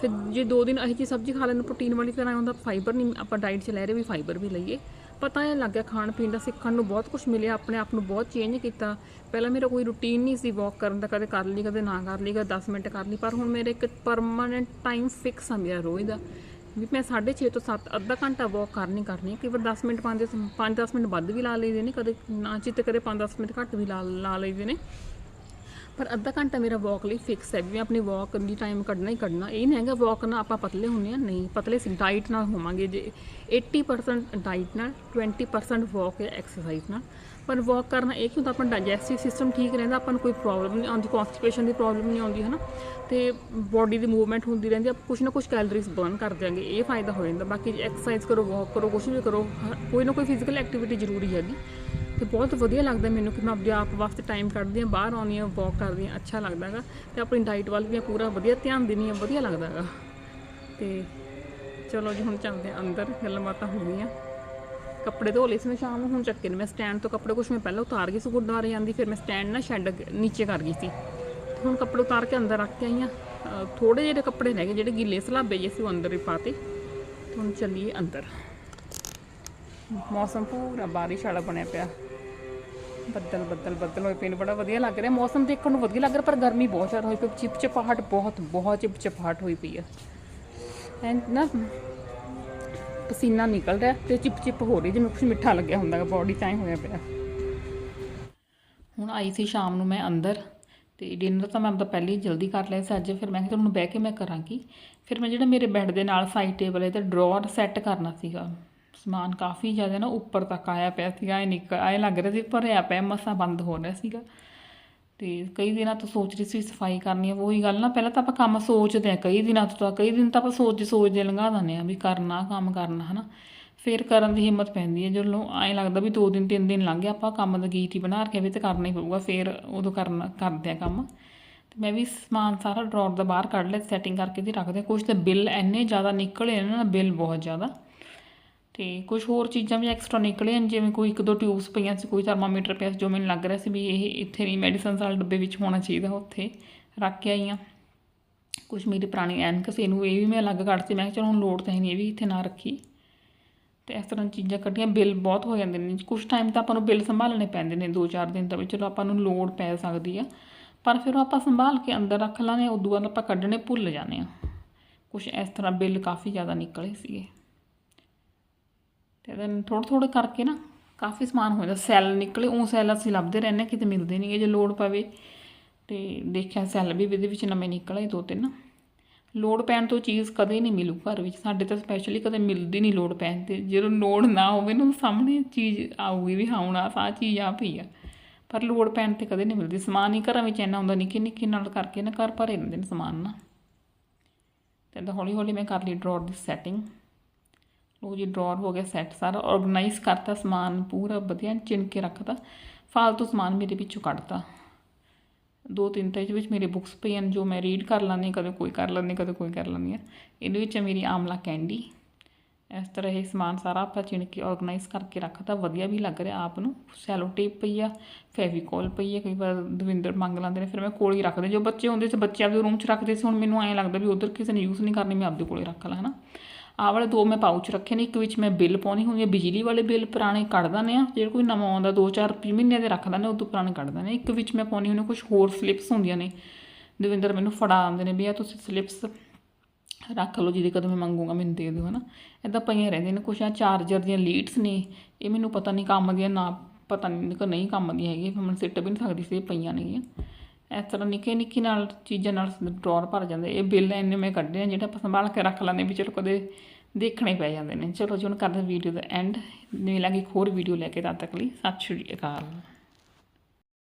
ਫਿਰ ਜੇ ਦੋ ਦਿਨ ਇਹੀ ਜਿਹੀ ਸਬਜ਼ੀ ਖਾ ਲੈਣ ਪ੍ਰੋਟੀਨ ਵਾਲੀ ਫਿਰ ਐਂ ਹੁੰਦਾ ਫਾਈਬਰ ਨਹੀਂ ਆਪਾਂ ਡਾਈਟ 'ਚ ਲੈ ਰਹੇ ਵੀ ਫਾਈਬਰ ਵੀ ਲਈਏ। ਪਤਾ ਇਹ ਲੱਗ ਗਿਆ ਖਾਣ ਪੀਣ ਦਾ, ਸਿੱਖਣ ਨੂੰ ਬਹੁਤ ਕੁਝ ਮਿਲਿਆ, ਆਪਣੇ ਆਪ ਨੂੰ ਬਹੁਤ ਚੇਂਜ ਕੀਤਾ। ਪਹਿਲਾਂ ਮੇਰਾ ਕੋਈ ਰੁਟੀਨ ਨਹੀਂ ਸੀ ਵਾਕ ਕਰਨ ਦਾ, ਕਦੇ ਕਰ ਲਈ, ਕਦੇ ਨਾ ਕਰ ਲਈ, ਕਦੇ 10 ਮਿੰਟ ਕਰ ਲਈ, ਪਰ ਹੁਣ ਮੇਰੇ ਇੱਕ ਪਰਮਾਨੈਂਟ ਟਾਈਮ ਫਿਕਸ ਆ ਮੇਰਾ ਰੋਜ਼ ਦਾ। ਵੀ ਮੈਂ 6:30 ਤੋਂ 7 ਅੱਧਾ ਘੰਟਾ ਵਾਕ ਕਰਨੀ ਕਰਨੀ ਕਈ ਵਾਰ 10 ਮਿੰਟ 5 5-10 ਮਿੰਟ ਵੱਧ ਵੀ ਲਾ ਲਈਦੇ ਨੇ, ਕਦੇ ਨਾ ਚਿੱਤ ਕਰੇ 5-10 ਮਿੰਟ ਘੱਟ ਵੀ ਲਾ ਲਾ ਲਈਦੇ ਨੇ। ਪਰ ਅੱਧਾ ਘੰਟਾ ਮੇਰਾ ਵਾਕ ਲਈ ਫਿਕਸ ਹੈ ਵੀ ਮੈਂ ਆਪਣੀ ਵਾਕ ਦੀ ਟਾਈਮ ਕੱਢਣਾ ਹੀ ਕੱਢਣਾ। ਇਹ ਨਹੀਂ ਹੈਗਾ ਵਾਕ ਨਾਲ ਆਪਾਂ ਪਤਲੇ ਹੁੰਦੇ ਆ ਨਹੀਂ, ਪਤਲੇ ਸੀ ਡਾਈਟ ਨਾਲ ਹੋਵਾਂਗੇ ਜੇ। 80% ਡਾਈਟ ਨਾਲ 20% ਵਾਕ ਜਾਂ ਐਕਸਰਸਾਈਜ਼ ਨਾਲ। ਪਰ ਵਾਕ ਕਰਨਾ ਇਹ ਕਿ ਹੁੰਦਾ ਆਪਣਾ ਡਾਈਜੈਸਟਿਵ ਸਿਸਟਮ ਠੀਕ ਰਹਿੰਦਾ, ਆਪਾਂ ਨੂੰ ਕੋਈ ਪ੍ਰੋਬਲਮ ਨਹੀਂ ਆਉਂਦੀ ਕਨਸਟੀਪੇਸ਼ਨ ਦੀ ਪ੍ਰੋਬਲਮ ਨਹੀਂ ਆਉਂਦੀ, ਹਨਾ? ਤੇ ਬਾਡੀ ਦੀ ਮੂਵਮੈਂਟ ਹੁੰਦੀ ਰਹਿੰਦੀ ਆ ਕੁਛ ਨਾ ਕੁਛ ਕੈਲਰੀਜ਼ ਬਰਨ ਕਰ ਦਿਆਂਗੇ, ਇਹ ਫਾਇਦਾ ਹੋ ਜਾਂਦਾ। ਬਾਕੀ ਐਕਸਰਸਾਈਜ਼ ਕਰੋ ਵਾਕ ਕਰੋ, ਕੁਛ ਵੀ ਕਰੋ, ਹ- ਕੋਈ ਨਾ ਕੋਈ ਫਿਜ਼ੀਕਲ ਐਕਟੀਵਿਟੀ ਜ਼ਰੂਰੀ ਹੈਗੀ। ਤੇ ਬਹੁਤ ਵਧੀਆ ਲੱਗਦਾ ਮੈਨੂੰ ਕਿ ਮੈਂ ਆਪਣੇ ਆਪ ਵਾਸਤੇ ਟਾਈਮ ਕੱਢਦੀ ਹਾਂ, ਬਾਹਰ ਆਉਂਦੀ ਹਾਂ ਵਾਕ ਕਰਦੀ ਹਾਂ, ਅੱਛਾ ਲੱਗਦਾ ਹੈਗਾ ਤੇ ਆਪਣੀ ਡਾਈਟ ਵੱਲ ਵੀ ਪੂਰਾ ਵਧੀਆ ਧਿਆਨ ਦਿੰਦੀ ਹਾਂ, ਵਧੀਆ ਲੱਗਦਾ ਹੈਗਾ। ਤੇ ਚਲੋ ਜੀ, ਹੁਣ ਚੱਲਦੇ ਹਾਂ ਅੰਦਰ, ਗੱਲਾਂ ਬਾਤਾਂ ਹੋ ਗਈਆਂ। ਕੱਪੜੇ ਧੋ ਲਏ ਸੀ ਮੈਂ ਸ਼ਾਮ ਨੂੰ, ਹੁਣ ਚੱਕੇ ਨੇ ਮੈਂ ਸਟੈਂਡ ਤੋਂ ਕੱਪੜੇ ਕੁਛ ਮੈਂ ਪਹਿਲਾਂ ਉਤਾਰ ਗਈ ਸੀ ਗੁਰਦੁਆਰੇ ਜਾਂਦੀ, ਫਿਰ ਮੈਂ ਸਟੈਂਡ ਨਾ ਸ਼ੈੱਡ ਨੀਚੇ ਕਰ ਗਈ ਸੀ। ਤੇ ਹੁਣ ਕੱਪੜੇ ਉਤਾਰ ਕੇ ਅੰਦਰ ਰੱਖ ਕੇ ਆਈ ਹਾਂ। ਥੋੜੇ ਜਿਹੇ ਕੱਪੜੇ ਰਹਿ ਗਏ, ਜਿਹੜੇ ਗਿੱਲੇ ਸਲਾਬੇ ਜੇ ਸੀ ਉਹ ਅੰਦਰ ਹੀ ਪਾਤੇ ਤੇ ਹੁਣ ਚੱਲੀਏ ਅੰਦਰ। ਮੌਸਮ ਪੂਰਾ ਬਾਰਿਸ਼ ਵਾਲਾ ਬਣਿਆ ਪਿਆ। ਬੱਦਲ ਬੱਦਲ ਬੱਦਲ ਹੋਏ ਪਏ ਨੇ, ਬੜਾ ਵਧੀਆ ਲੱਗ ਰਿਹਾ। ਮੌਸਮ ਦੇਖਣ ਨੂੰ ਵਧੀਆ ਲੱਗ ਰਿਹਾ, ਪਰ ਗਰਮੀ ਬਹੁਤ ਜ਼ਿਆਦਾ ਹੋਈ ਪਈ, ਚਿਪਚਿਪਾਹਟ ਬਹੁਤ ਬਹੁਤ ਚਿਪਚਿਪਾਹਟ ਹੋਈ ਪਈ ਆ। ਐਂਡ ਨਾ, ਪਸੀਨਾ ਨਿਕਲ ਰਿਹਾ ਤੇ ਚਿਪਚਿਪ ਹੋ ਰਹੀ ਜਿਵੇਂ ਕੁਝ ਮਿੱਠਾ ਲੱਗਿਆ ਹੁੰਦਾ ਹੈ ਬਾਡੀ ਤਾਂ ਹੋਇਆ ਪਿਆ। ਹੁਣ ਆਈ ਸੀ ਸ਼ਾਮ ਨੂੰ ਮੈਂ ਅੰਦਰ, ਤੇ ਡਿਨਰ ਤਾਂ ਮੈਂ ਆਪਦਾ ਪਹਿਲੇ ਹੀ ਜਲਦੀ ਕਰ ਲਿਆ ਸੀ ਅੱਜ, ਫਿਰ ਮੈਂ ਕਿਹਾ ਤੁਹਾਨੂੰ ਬਹਿ ਕੇ ਮੈਂ ਕਰਾਂਗੀ ਫਿਰ ਮੈਂ ਜਿਹੜਾ ਮੇਰੇ ਬੈੱਡ ਦੇ ਨਾਲ ਸਾਈਡ ਟੇਬਲ ਹੈ, ਤੇ ਡਰਾਅਰ ਸੈੱਟ ਕਰਨਾ ਸੀਗਾ। ਸਮਾਨ ਕਾਫੀ ਜ਼ਿਆਦਾ ਨਾ ਉੱਪਰ ਤੱਕ ਆਇਆ ਪਿਆ ਸੀਗਾ, ਐ ਨਿਕਲ ਐ ਲੱਗ ਰਿਹਾ ਸੀ, ਭਰਿਆ ਪਿਆ, ਮਸਾ ਬੰਦ ਹੋ ਰਿਹਾ ਸੀਗਾ। ਤੇ ਕਈ ਦਿਨਾਂ ਤੋਂ ਸੋਚ ਰਹੀ ਸੀ ਸਫ਼ਾਈ ਕਰਨੀ ਹੈ ਉਹੀ ਗੱਲ ਨਾ ਪਹਿਲਾਂ ਤਾਂ ਆਪਾਂ ਕੰਮ ਸੋਚਦੇ ਆ, ਕਈ ਦਿਨਾਂ ਤੋਂ ਤਾਂ, ਕਈ ਦਿਨ ਤਾਂ ਆਪਾਂ ਸੋਚ ਸੋਚਦੇ ਲੰਘਾ ਦਿੰਦੇ ਆ ਵੀ ਕਰਨਾ, ਕੰਮ ਕਰਨਾ, ਹਨਾ। ਫਿਰ ਕਰਨ ਦੀ ਹਿੰਮਤ ਪੈਂਦੀ ਹੈ ਜਦੋਂ ਐਂ ਲੱਗਦਾ ਵੀ ਦੋ ਦਿਨ, ਤਿੰਨ ਦਿਨ ਲੰਘ ਗਏ, ਆਪਾਂ ਕੰਮ ਦਾ ਗੀਤ ਹੀ ਬਣਾ ਕੇ ਵੀ ਤੇ ਕਰਨਾ ਹੀ ਪਊਗਾ, ਫਿਰ ਉਦੋਂ ਕਰਨਾ, ਕਰਦੇ ਆ ਕੰਮ। ਤੇ ਮੈਂ ਵੀ ਸਮਾਨ ਸਾਰਾ ਡਰਾਅਰ ਦਾ ਬਾਹਰ ਕੱਢ ਲਿਆ ਸੈਟਿੰਗ ਕਰਕੇ ਤੇ ਰੱਖਦੇ ਕੁਝ ਤੇ ਬਿੱਲ ਇੰਨੇ ਜ਼ਿਆਦਾ ਨਿਕਲੇ ਨੇ ਨਾ, ਬਿੱਲ ਬਹੁਤ ਜ਼ਿਆਦਾ। ਤੇ ਕੁਝ ਹੋਰ ਚੀਜ਼ਾਂ ਵੀ ਐਕਸਟਰਾ ਨਿਕਲੇ ਹਨ ਜਿਵੇਂ ਕੋਈ ਇੱਕ ਦੋ ਟਿਊਬਸ ਪਈਆਂ ਸੀ, ਕੋਈ ਥਰਮਾਮੀਟਰ ਪਿਆ ਸੀ, ਜੋ ਮੈਨੂੰ ਲੱਗ ਰਿਹਾ ਸੀ ਵੀ ਇਹ ਇੱਥੇ ਨਹੀਂ ਮੈਡੀਸਨਸ ਵਾਲੇ ਡੱਬੇ ਵਿੱਚ ਹੋਣਾ ਚਾਹੀਦਾ ਉੱਥੇ ਰੱਖ ਕੇ ਆਈ ਹਾਂ ਕੁਝ ਮੇਰੀ ਪੁਰਾਣੀ ਐਨਕ ਸੀ, ਇਹਨੂੰ ਇਹ ਵੀ ਮੈਂ ਅਲੱਗ ਕੱਢ ਸੀ ਮੈਂ ਕਿਹਾ ਚਲੋ ਹੁਣ ਲੋੜ ਤਾਂ ਹੈ ਨਹੀਂ ਇਹ ਵੀ ਇੱਥੇ ਨਾ ਰੱਖੀ। ਤੇ ਇਸ ਤਰ੍ਹਾਂ ਚੀਜ਼ਾਂ ਕੱਢੀਆਂ, ਬਿੱਲ ਬਹੁਤ ਹੋ ਜਾਂਦੇ ਨੇ। ਕੁਝ ਟਾਈਮ ਤਾਂ ਆਪਾਂ ਨੂੰ ਬਿੱਲ ਸੰਭਾਲਣੇ ਪੈਂਦੇ ਨੇ 2-4 ਦਿਨ ਤਾਂ ਵੀ ਚਲੋ ਆਪਾਂ ਨੂੰ ਲੋੜ ਪੈ ਸਕਦੀ ਆ। ਪਰ ਫਿਰ ਉਹ ਆਪਾਂ ਸੰਭਾਲ ਕੇ ਅੰਦਰ ਰੱਖ ਲਾਂਗੇ ਉਦੋਂ ਬਾਅਦ ਆਪਾਂ ਕੱਢਣੇ ਭੁੱਲ ਜਾਂਦੇ ਆ ਕੁਝ ਇਸ ਤਰ੍ਹਾਂ ਬਿੱਲ ਕਾਫੀ ਜ਼ਿਆਦਾ ਨਿਕਲੇ ਸੀਗੇ। ਤੇ then ਥੋੜ੍ਹਾ ਥੋੜ੍ਹਾ ਕਰਕੇ ਨਾ ਕਾਫੀ ਸਮਾਨ ਹੋ ਜਾਂਦਾ। ਸੈੱਲ ਨਿਕਲੇ ਉਹ ਸੈੱਲ ਅਸੀਂ ਲੱਭਦੇ ਰਹਿੰਦੇ ਹਾਂ, ਕਿਤੇ ਮਿਲਦੇ ਨਹੀਂਗੇ ਜੇ ਲੋੜ ਪਵੇ। ਤੇ ਦੇਖਿਆ ਸੈੱਲ ਵੀ ਇਹਦੇ ਵਿੱਚ ਨਵੇਂ ਨਿਕਲੇ ਦੋ ਤਿੰਨ ਲੋੜ ਪੈਣ ਤੋਂ ਚੀਜ਼ ਕਦੇ ਨਹੀਂ ਮਿਲੂ ਘਰ ਵਿੱਚ। ਸਾਡੇ ਤਾਂ ਸਪੈਸ਼ਲੀ ਕਦੇ ਮਿਲਦੀ ਨਹੀਂ ਲੋੜ ਪੈਣ ਤੇ। ਜਦੋਂ ਲੋੜ ਨਾ ਹੋਵੇ ਨਾ ਸਾਹਮਣੇ ਚੀਜ਼ ਆਊਗੀ ਵੀ ਹਾਂ ਹੁਣ ਆਹ ਚੀਜ਼ ਆ ਪਈ ਆ। ਪਰ ਲੋੜ ਪੈਣ ਤੇ ਕਦੇ ਨਹੀਂ ਮਿਲਦੀ। ਸਮਾਨ ਹੀ ਘਰਾਂ ਵਿੱਚ ਇੰਨਾ ਹੁੰਦਾ ਨਿੱਕੇ ਨਿੱਕੇ ਨਾਲ ਕਰਕੇ ਨਾ ਘਰ ਭਰੇ ਰਹਿੰਦੇ ਨੇ ਸਮਾਨ ਨਾ। ਤੇ ਤਾਂ ਹੌਲੀ ਹੌਲੀ ਮੈਂ ਕਰ ਲਈ ਡਰਾਅਰ ਦੀ ਸੈਟਿੰਗ ਲੋ ਜੀ ਡਰਾਅਰ ਹੋ ਗਿਆ ਸੈੱਟ ਸਾਰਾ ਆਰਗੇਨਾਈਜ਼ ਕਰਤਾ ਸਮਾਨ ਪੂਰਾ ਵਧੀਆ ਚਿਣ ਕੇ ਰੱਖਤਾ। ਫਾਲਤੂ ਸਮਾਨ ਮੇਰੇ ਵਿੱਚੋਂ ਕੱਢਤਾ। ਦੋ ਤਿੰਨ ਤਾਂ ਇਹਦੇ ਵਿੱਚ ਮੇਰੇ ਬੁੱਕਸ ਪਈਆਂ ਨੇ ਜੋ ਮੈਂ ਰੀਡ ਕਰ ਲੈਂਦੀ ਹਾਂ, ਕਦੇ ਕੋਈ ਕਰ ਲੈਂਦੀ ਕਦੇ ਕੋਈ ਕਰ ਲੈਂਦੀ ਆ ਇਹਦੇ ਵਿੱਚ ਹੈ ਮੇਰੀ ਆਮਲਾ ਕੈਂਡੀ ਇਸ ਤਰ੍ਹਾਂ ਇਹ ਸਮਾਨ ਸਾਰਾ ਆਪਾਂ ਚਿਣ ਕੇ ਆਰਗੇਨਾਈਜ਼ ਕਰਕੇ ਰੱਖਤਾ। ਵਧੀਆ ਵੀ ਲੱਗ ਰਿਹਾ ਆਪ ਨੂੰ। ਸੈਲੋ ਟੇਪ ਪਈ ਆ ਫੈਵੀਕੋਲ ਪਈ ਆ ਕਈ ਵਾਰ ਦਵਿੰਦਰ ਮੰਗ ਲੈਂਦੇ ਨੇ ਫਿਰ ਮੈਂ ਕੋਲ ਹੀ ਰੱਖਦੇ। ਜੋ ਬੱਚੇ ਹੁੰਦੇ ਸੀ ਬੱਚੇ ਆਪਦੇ ਰੂਮ 'ਚ ਰੱਖਦੇ ਸੀ। ਹੁਣ ਮੈਨੂੰ ਐਂ ਲੱਗਦਾ ਵੀ ਉਧਰ ਕਿਸੇ ਨੇ ਯੂਜ਼ ਨਹੀਂ ਕਰਨੀ ਮੈਂ ਆਪਦੇ ਕੋਲੇ ਰੱਖ ਲਾਂ ਹਨਾ। ਆਹ ਵਾਲੇ ਦੋ ਮੈਂ ਪਾਊਚ ਰੱਖੇ ਨੇ, ਇੱਕ ਵਿੱਚ ਮੈਂ ਬਿੱਲ ਪਾਉਣੀ ਹੁੰਦੀ ਹੈ, ਬਿਜਲੀ ਵਾਲੇ ਬਿੱਲ ਪੁਰਾਣੇ ਕੱਢ ਦਿੰਦੇ ਆ ਜਿਹੜੇ ਕੋਈ ਨਵਾਂ ਆਉਂਦਾ 2-4 ਮਹੀਨੇ ਦੇ ਰੱਖ ਦਿੰਦੇ ਉਹ ਤੋਂ ਪੁਰਾਣੇ ਕੱਢ ਦਿੰਦੇ ਇੱਕ ਵਿੱਚ ਮੈਂ ਪਾਉਣੀ ਹੁੰਦੀ ਕੁਝ ਹੋਰ ਸਲਿਪਸ ਹੁੰਦੀਆਂ ਨੇ। ਦਵਿੰਦਰ ਮੈਨੂੰ ਫੜਾ ਆਉਂਦੇ ਨੇ ਵੀ ਆ ਤੁਸੀਂ ਸਲਿਪਸ ਰੱਖ ਲਓ, ਜਿਹਦੇ ਕਦੋਂ ਮੈਂ ਮੰਗੂਗਾ, ਮੈਨੂੰ ਦੇ ਦਿਓ, ਹਨਾ। ਇਦਾਂ ਪਈਆਂ ਰਹਿੰਦੀਆਂ ਨੇ ਕੁਛ ਆ ਚਾਰਜਰ ਦੀਆਂ ਲੀਡਸ ਨੇ, ਇਹ ਮੈਨੂੰ ਪਤਾ ਨਹੀਂ ਕੰਮ ਦੀਆਂ ਨਾ, ਪਤਾ ਨਹੀਂ ਕਿ ਨਹੀਂ ਕੰਮ ਦੀਆਂ ਹੈਗੀਆਂ, ਫਿਰ ਮੈਂ ਸਿੱਟ ਵੀ ਨਹੀਂ ਸਕਦੀ ਸੀ, ਇਹ ਪਈਆਂ ਨੇਗੀਆਂ। ਇਸ ਤਰ੍ਹਾਂ ਨਿੱਕੇ ਨਿੱਕੀ ਨਾਲ ਚੀਜ਼ਾਂ ਨਾਲ ਡਰੋਰ ਭਰ ਜਾਂਦੇ। ਇਹ ਬਿੱਲ ਇੰਨੇ ਮੈਂ ਕੱਢੇ ਆ, ਜਿਹੜਾ ਆਪਾਂ ਸੰਭਾਲ ਕੇ ਰੱਖ ਲੈਂਦੇ ਵੀ ਚਲੋ ਕਦੇ ਦੇਖਣੇ ਪੈ ਜਾਂਦੇ ਨੇ। ਚਲੋ ਜੀ, ਹੁਣ ਕਰਦੇ ਵੀਡੀਓ ਦਾ ਐਂਡ ਮਿਲਾਂਗੇ ਇੱਕ ਹੋਰ ਵੀਡੀਓ ਲੈ ਕੇ ਤਦ ਤੱਕ ਲਈ। ਸਤਿ ਸ਼੍ਰੀ ਅਕਾਲ।